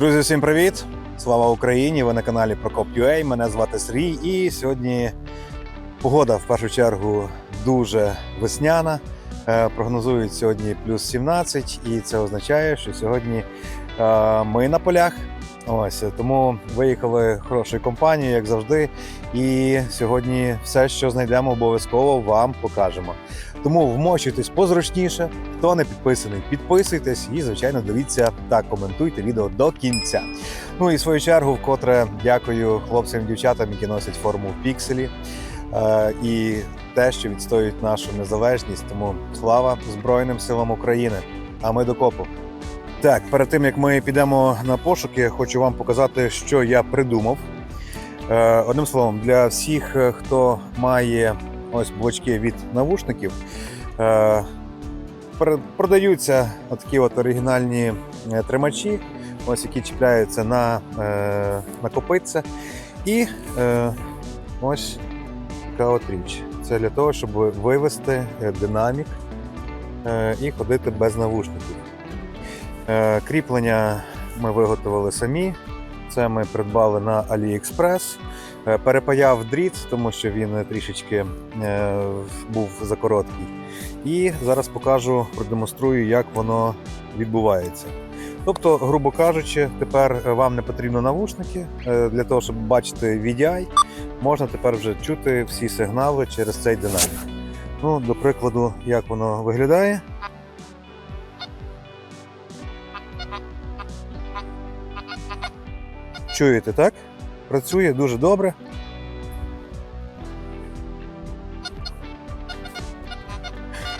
Друзі, всім привіт! Слава Україні! Ви на каналі Прокоп.ua. Мене звати Сергій. І сьогодні погода в першу чергу дуже весняна. Е, Прогнозують сьогодні плюс 17, і це означає, що сьогодні е, ми на полях. Ось тому виїхали хорошою компанією, як завжди. І сьогодні все, що знайдемо, обов'язково вам покажемо. Тому вмочуйтесь позручніше. Хто не підписаний, підписуйтесь і, звичайно, дивіться та коментуйте відео до кінця. Ну і в свою чергу, вкотре дякую хлопцям і дівчатам, які носять форму в пікселі. Е, і те, що відстоюють нашу незалежність. Тому слава Збройним силам України. А ми до копу. Так, перед тим як ми підемо на пошуки, хочу вам показати, що я придумав. Е, Одним словом, для всіх, е, хто має ось блочки від навушників, е, продаються такі от оригінальні е, тримачі, ось які чіпляються на, е, на копитце. І ось така от річ. Це для того, щоб вивести динамік і ходити без навушників. Кріплення ми виготовили самі. Це ми придбали на AliExpress. Е, Перепаяв дріт, тому що він трішечки е, був закороткий. І зараз покажу, продемонструю, як воно відбувається. Тобто, грубо кажучи, тепер е, вам не потрібно навушники для того, щоб бачити VDI, можна тепер вже чути всі сигнали через цей динамік. Ну, до прикладу, як воно виглядає. Чуєте, так? Працює дуже добре.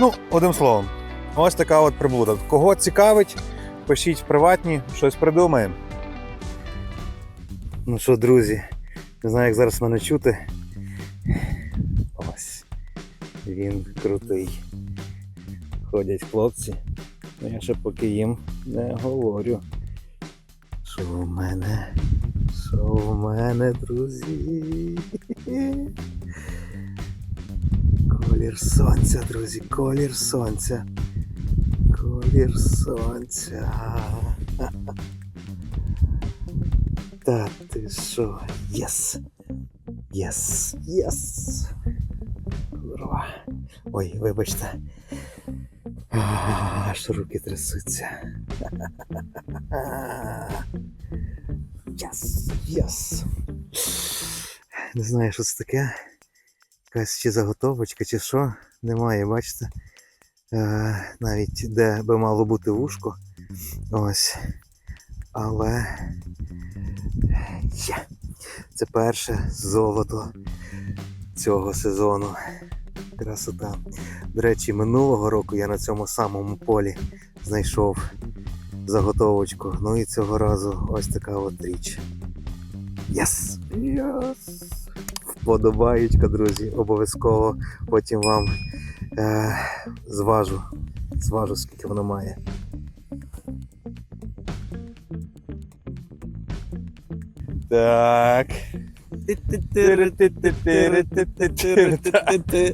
Ну, одним словом, ось така от приблуда. Кого цікавить, пишіть в приватні, щось придумаємо. Ну що, друзі, не знаю, як зараз мене чути. Ось. Він крутий. Ходять хлопці. Ну, Я ще поки їм не говорю. Що в мене? Що в мене, друзі? Колір сонця, друзі, колір сонця. Колір сонця. Та ти що? Єс! Єс! Єс! Курва. Ой, вибачте. Аж руки трясуться. Єс! Єс! Не знаю, що це таке. Якась чи заготовочка, чи що. Немає, бачите? Е, навіть де би мало бути вушко. Ось. Але є. Це перше золото цього сезону. Красота. До речі, минулого року я на цьому самому полі знайшов заготовочку. Ну і цього разу ось така от річ. Єс! Єс! Вподобаєчка, друзі, обов'язково потім вам е, зважу. Зважу, скільки воно має. Так.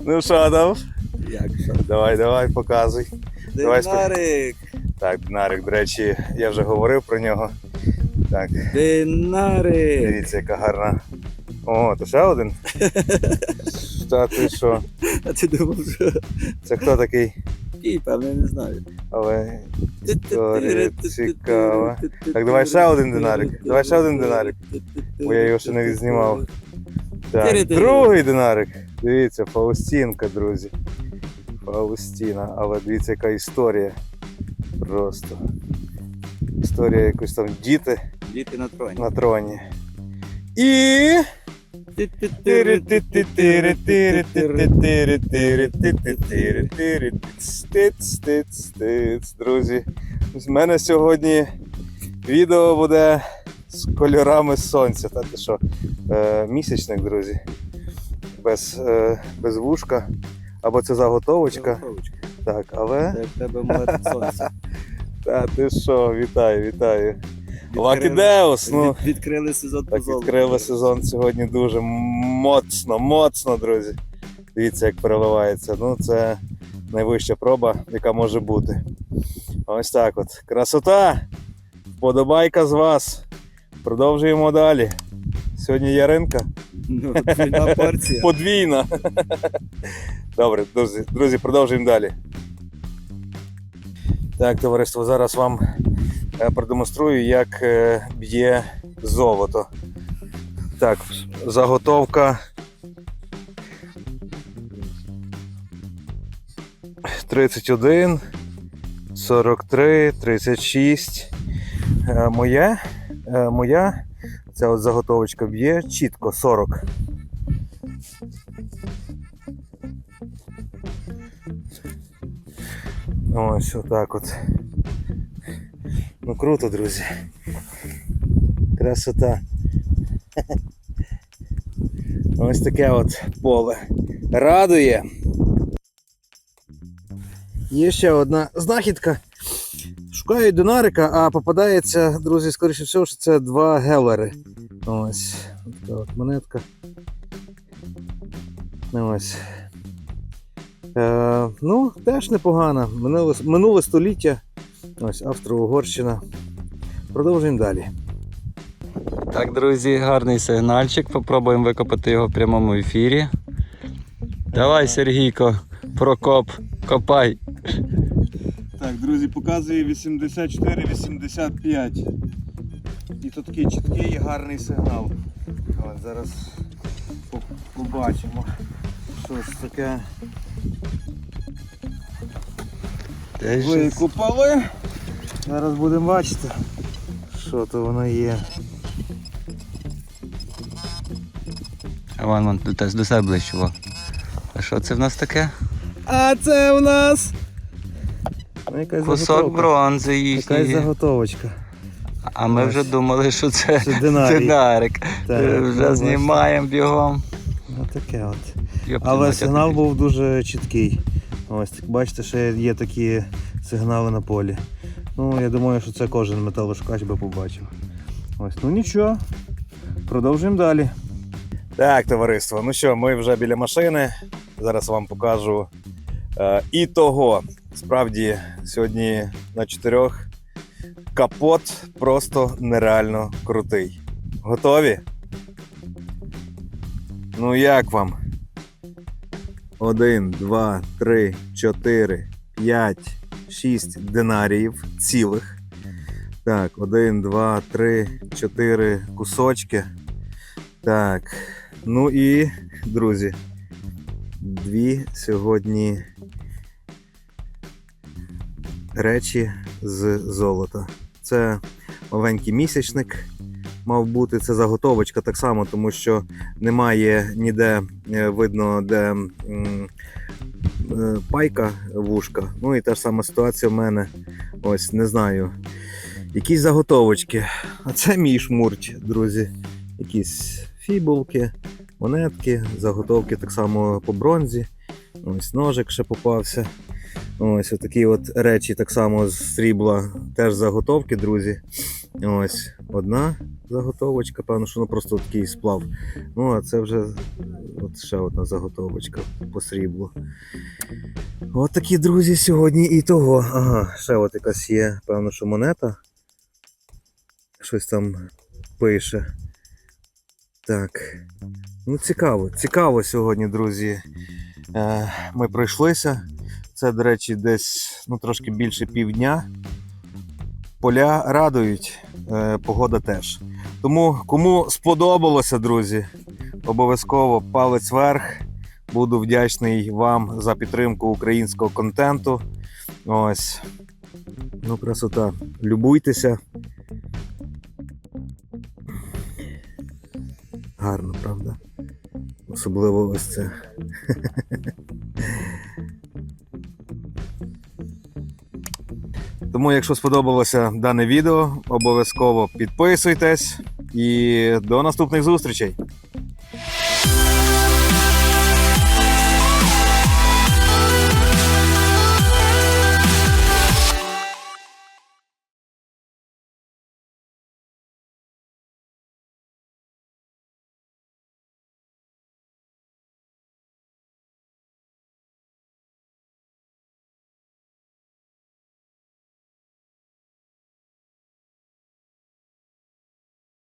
Ну що там? Як що? Давай, давай, показуй. Давай, Динарик! Так, Динарик, до речі, я вже говорив про нього. Так, Динарик! дивіться, яка гарна. О, то ще один? Та ти що? А ти думав, що Це хто такий? Кій, певно, не знаю. Але історія цікава. Так, давай ще один динарик. Давай ще один динарик. Бо я його ще не відзнімав. Так, другий динарик. Дивіться, Фаустінка, друзі. Фаустіна, але дивіться, яка історія. Просто. Історія якось там діти Діти на троні. на троні. І. Тиц-тиц-тиц, Друзі, з мене сьогодні відео буде з кольорами сонця. Та ти що? Е, місячник, друзі. Без, е, без вушка. Або це заготовочка. Так, але. Це в тебе молоде сонце. Та ти що, вітаю, вітаю. Лакідеус, ну. від- Відкрили сезон по золоту. відкрили сезон сьогодні дуже моцно, моцно, друзі. Дивіться, як переливається. Ну, це найвища проба, яка може бути. Ось так от. Красота! Вподобайка з вас. Продовжуємо далі. Сьогодні Яринка. Ну, двійна порція. Подвійна. Добре, друзі, друзі, продовжуємо далі. Так, товариство, зараз вам продемонструю, як е, б'є золото. Так, заготовка. 31, 43, 36. Е, Моя, е, моя ця от заготовочка б'є чітко 40. Ось отак от. Ну круто, друзі. Красота. Ось таке от поле. Радує. Є ще одна знахідка. Шукаю динарика, а попадається, друзі, скоріше всього, що це два гелери. Ось. Така от монетка. Ось. Е, ну, теж непогано. Минуле, минуле століття. Ось Австро-Угорщина. Продовжуємо далі. Так, друзі, гарний сигнальчик. Попробуємо викопати його в прямому ефірі. Давай, Сергійко, Прокоп, копай. Так, друзі, показує 84-85. І тут такий чіткий і гарний сигнал. От, зараз побачимо. Що ж таке. Викупали. Зараз будемо бачити, що то воно є. А вон, вон, до, до себе ближче. во. А що це в нас таке? А це у нас. Ну, якась Кусок бронзи Якась їхньої. заготовочка. А ми вже думали, що це Це динарій. динарик. Так, Е, Вже знімаємо бігом. Ну таке от. Йопти, Але сигнал був дуже чіткий. Ось бачите, ще є такі сигнали на полі. Ну, я думаю, що це кожен металошукач би побачив. Ось, ну нічого. Продовжуємо далі. Так, товариство, ну що, ми вже біля машини. Зараз вам покажу е, і того. Справді, сьогодні на чотирьох капот просто нереально крутий. Готові? Ну як вам? Один, два, три, чотири, п'ять, шість динаріїв цілих. Так, один, два, три, чотири кусочки. Так. Ну і, друзі, дві сьогодні речі з золота. Це маленький місячник мав бути. Це заготовочка так само, тому що немає ніде е, видно, де е, пайка вушка. Ну і та ж сама ситуація в мене. Ось не знаю. Якісь заготовочки. А це мій шмурч, друзі. Якісь фібулки, монетки, заготовки так само по бронзі. Ось ножик ще попався. Ось такі от речі так само з срібла, теж заготовки, друзі. Ось одна заготовочка, певно, що воно просто такий сплав. Ну, а це вже от ще одна заготовочка по сріблу. От такі, друзі, сьогодні і того. Ага, ще от якась є, певно, що монета. Щось там пише. Так. Ну, цікаво, цікаво сьогодні, друзі. Е, ми пройшлися. Це, до речі, десь ну, трошки більше півдня. Поля радують, погода теж. Тому кому сподобалося, друзі, обов'язково палець вверх. Буду вдячний вам за підтримку українського контенту. Ось. Ну, красота. Любуйтеся. Гарно, правда? Особливо ось це. Тому, якщо сподобалося дане відео, обов'язково підписуйтесь і до наступних зустрічей.